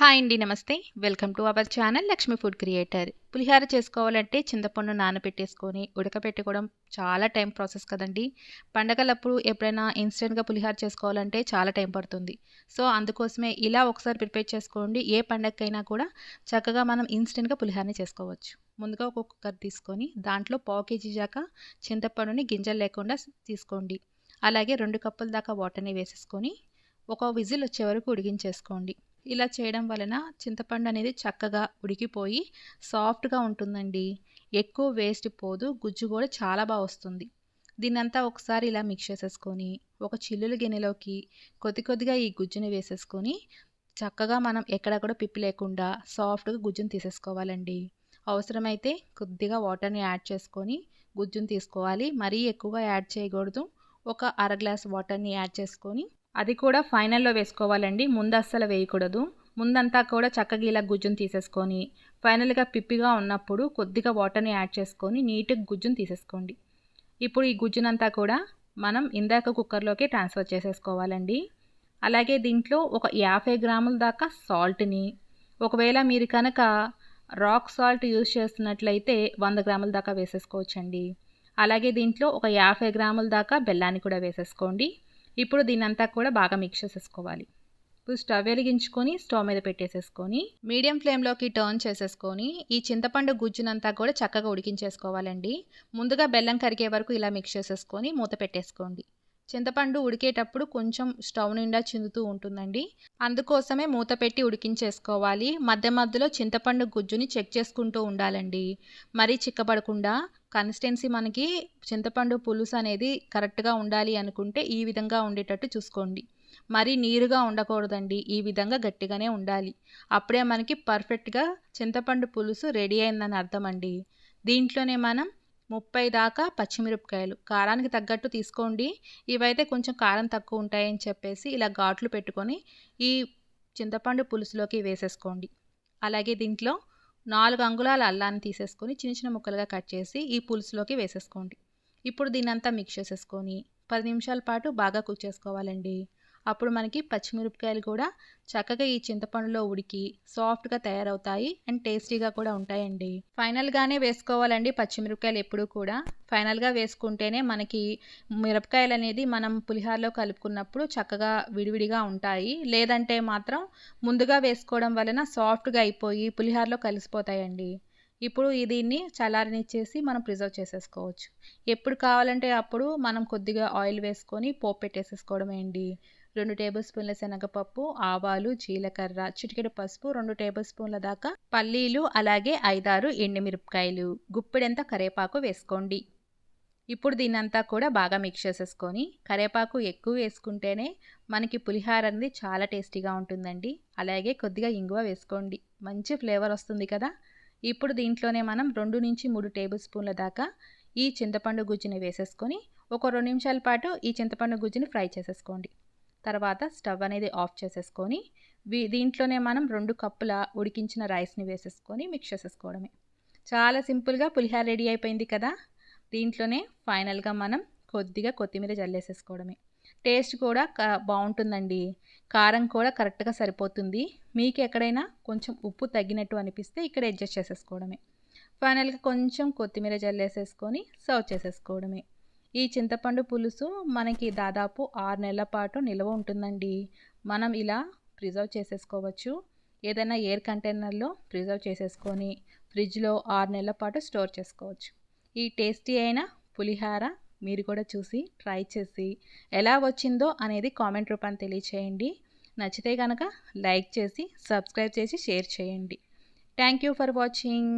Hi అండి నమస్తే. Welcome to our channel Lakshmi food creator. పులిహార చేసుకోవాలంటే చింతపండు నానబెట్టేసుకొని ఉడకబెట్టుకోవడం చాలా టైం ప్రాసెస్ కదండి. పండగలప్పుడు ఎప్పుడైనా ఇన్స్టెంట్గా పులిహార చేసుకోవాలంటే చాలా టైం పడుతుంది. సో అందుకోసమే ఇలా ఒకసారి ప్రిపేర్ చేసుకోండి. ఏ పండగకైనా కూడా చక్కగా మనం ఇన్స్టెంట్గా పులిహారని చేసుకోవచ్చు. ముందుగా ఒక కుక్కర్ తీసుకొని దాంట్లో పావు కేజీ దాకా చింతపండుని గింజలు లేకుండా తీసుకోండి. అలాగే రెండు కప్పుల దాకా వాటర్ని వేసేసుకొని ఒక విజిల్ వచ్చే వరకు ఉడికించేసుకోండి. ఇలా చేయడం వలన చింతపండు అనేది చక్కగా ఉడికిపోయి సాఫ్ట్గా ఉంటుందండి. ఎక్కువ వేస్ట్ పోదు గుజ్జు కూడా చాలా బాగా వస్తుంది. దీన్నంతా ఒకసారి ఇలా మిక్స్ చేసేసుకొని ఒక చిల్లుల గిన్నెలోకి కొద్ది కొద్దిగా ఈ గుజ్జుని వేసేసుకొని చక్కగా మనం ఎక్కడెక్కడ పిప్పి లేకుండా సాఫ్ట్గా గుజ్జుని తీసేసుకోవాలండి. అవసరమైతే కొద్దిగా వాటర్ని యాడ్ చేసుకొని గుజ్జుని తీసుకోవాలి. మరీ ఎక్కువగా యాడ్ చేయకూడదు. ఒక అర గ్లాస్ వాటర్ని యాడ్ చేసుకొని అది కూడా ఫైనల్లో వేసుకోవాలండి. ముందు అస్సలు వేయకూడదు. ముందంతా కూడా చక్కగా ఇలా గుజ్జును తీసేసుకొని ఫైనల్గా పిప్పిగా ఉన్నప్పుడు కొద్దిగా వాటర్ని యాడ్ చేసుకొని నీట్గా గుజ్జును తీసేసుకోండి. ఇప్పుడు ఈ గుజ్జునంతా కూడా మనం ఇందాక కుక్కర్లోకి ట్రాన్స్ఫర్ చేసేసుకోవాలండి. అలాగే దీంట్లో ఒక యాభై గ్రాముల దాకా సాల్ట్ని ఒకవేళ మీరు కనుక రాక్ సాల్ట్ యూజ్ చేస్తున్నట్లయితే వంద గ్రాముల దాకా వేసేసుకోవచ్చండి. అలాగే దీంట్లో ఒక యాభై గ్రాముల దాకా బెల్లాన్ని కూడా వేసేసుకోండి. ఇప్పుడు దీనంతా కూడా బాగా మిక్స్ చేసేసుకోవాలి. ఇప్పుడు స్టవ్ వెలిగించుకొని స్టవ్ మీద పెట్టేసేసుకొని మీడియం ఫ్లేమ్లోకి టర్న్ చేసేసుకొని ఈ చింతపండు గుజ్జునంతా కూడా చక్కగా ఉడికించేసుకోవాలండి. ముందుగా బెల్లం కరిగే వరకు ఇలా మిక్స్ చేసేసుకొని మూత పెట్టేసుకోండి. చింతపండు ఉడికేటప్పుడు కొంచెం స్టవ్ నిండా చిందుతూ ఉంటుందండి. అందుకోసమే మూత పెట్టి ఉడికించేసుకోవాలి. మధ్య మధ్యలో చింతపండు గుజ్జుని చెక్ చేసుకుంటూ ఉండాలండి. మరీ చిక్కబడకుండా కన్సిస్టెన్సీ మనకి చింతపండు పులుసు అనేది కరెక్ట్గా ఉండాలి అనుకుంటే ఈ విధంగా ఉండేటట్టు చూసుకోండి. మరీ నీరుగా ఉండకూడదండి ఈ విధంగా గట్టిగానే ఉండాలి. అప్పుడే మనకి పర్ఫెక్ట్గా చింతపండు పులుసు రెడీ అయిందని అర్థం అండి దీంట్లోనే మనం ముప్పై దాకా పచ్చిమిరపకాయలు కారానికి తగ్గట్టు తీసుకోండి. ఇవైతే కొంచెం కారం తక్కువ ఉంటాయని చెప్పేసి ఇలా ఘాట్లు పెట్టుకొని ఈ చింతపండు పులుసులోకి వేసేసుకోండి. అలాగే దీంట్లో నాలుగు అంగుళాల అల్లాన్ని తీసేసుకొని చిన్న చిన్న ముక్కలుగా కట్ చేసి ఈ పులుసులోకి వేసేసుకోండి. ఇప్పుడు దీనంతా మిక్స్ చేసేసుకొని పది నిమిషాల పాటు బాగా కుక్ చేసుకోవాలండి. అప్పుడు మనకి పచ్చిమిరపకాయలు కూడా చక్కగా ఈ చింతపండులో ఉడికి సాఫ్ట్గా తయారవుతాయి అండ్ టేస్టీగా కూడా ఉంటాయండి. ఫైనల్గానే వేసుకోవాలండి పచ్చిమిరపకాయలు ఎప్పుడూ కూడా. ఫైనల్గా వేసుకుంటేనే మనకి మిరపకాయలు అనేది మనం పులిహారలో కలుపుకున్నప్పుడు చక్కగా విడివిడిగా ఉంటాయి. లేదంటే మాత్రం ముందుగా వేసుకోవడం వలన సాఫ్ట్గా అయిపోయి పులిహారలో కలిసిపోతాయండి. ఇప్పుడు దీన్ని చల్లారనిచ్చేసి మనం ప్రిజర్వ్ చేసేసుకోవచ్చు. ఎప్పుడు కావాలంటే అప్పుడు మనం కొద్దిగా ఆయిల్ వేసుకొని పోపు పెట్టేసేసుకోవడమే అండి రెండు టేబుల్ స్పూన్ల శనగపప్పు ఆవాలు జీలకర్ర చిటికెడు పసుపు రెండు టేబుల్ స్పూన్ల దాకా పల్లీలు అలాగే ఐదారు ఎండుమిరపకాయలు. గుప్పిడంత కరేపాకు వేసుకోండి. ఇప్పుడు దీన్నంతా కూడా బాగా మిక్స్ చేసేసుకొని కరేపాకు ఎక్కువ వేసుకుంటేనే మనకి పులిహార అనేది చాలా టేస్టీగా ఉంటుందండి. అలాగే కొద్దిగా ఇంగువ వేసుకోండి. మంచి ఫ్లేవర్ వస్తుంది కదా? ఇప్పుడు దీంట్లోనే మనం రెండు నుంచి మూడు టేబుల్ స్పూన్ల దాకా ఈ చింతపండు గుజ్జుని వేసేసుకొని ఒక రెండు నిమిషాల పాటు ఈ చింతపండు గుజ్జుని ఫ్రై చేసేసుకోండి. తర్వాత స్టవ్ అనేది ఆఫ్ చేసేసుకొని దీంట్లోనే మనం రెండు కప్పుల ఉడికించిన రైస్ని వేసేసుకొని మిక్స్ చేసేసుకోవడమే. చాలా సింపుల్గా పులిహార రెడీ అయిపోయింది కదా? దీంట్లోనే ఫైనల్గా మనం కొద్దిగా కొత్తిమీర జల్లేసేసుకోవడమే. టేస్ట్ కూడా బాగుంటుందండి. కారం కూడా కరెక్ట్గా సరిపోతుంది. మీకు ఎక్కడైనా కొంచెం ఉప్పు తగ్గినట్టు అనిపిస్తే ఇక్కడ అడ్జస్ట్ చేసేసుకోవడమే. ఫైనల్గా కొంచెం కొత్తిమీర జల్లేసేసుకొని సర్వ్ చేసేసుకోవడమే. ఈ చింతపండు పులుసు మనకి దాదాపు ఆరు నెలల పాటు నిల్వ ఉంటుందండి. మనం ఇలా ప్రిజర్వ్ చేసేసుకోవచ్చు. ఏదైనా ఎయిర్ కంటైనర్లో ప్రిజర్వ్ చేసేసుకొని ఫ్రిడ్జ్లో ఆరు నెలల పాటు స్టోర్ చేసుకోవచ్చు. ఈ టేస్టీ అయిన పులిహార మీరు కూడా చూసి ట్రై చేసి ఎలా వచ్చిందో అనేది కామెంట్ రూపాన్ని తెలియచేయండి. నచ్చితే కనుక లైక్ చేసి సబ్స్క్రైబ్ చేసి షేర్ చేయండి. Thank you for watching.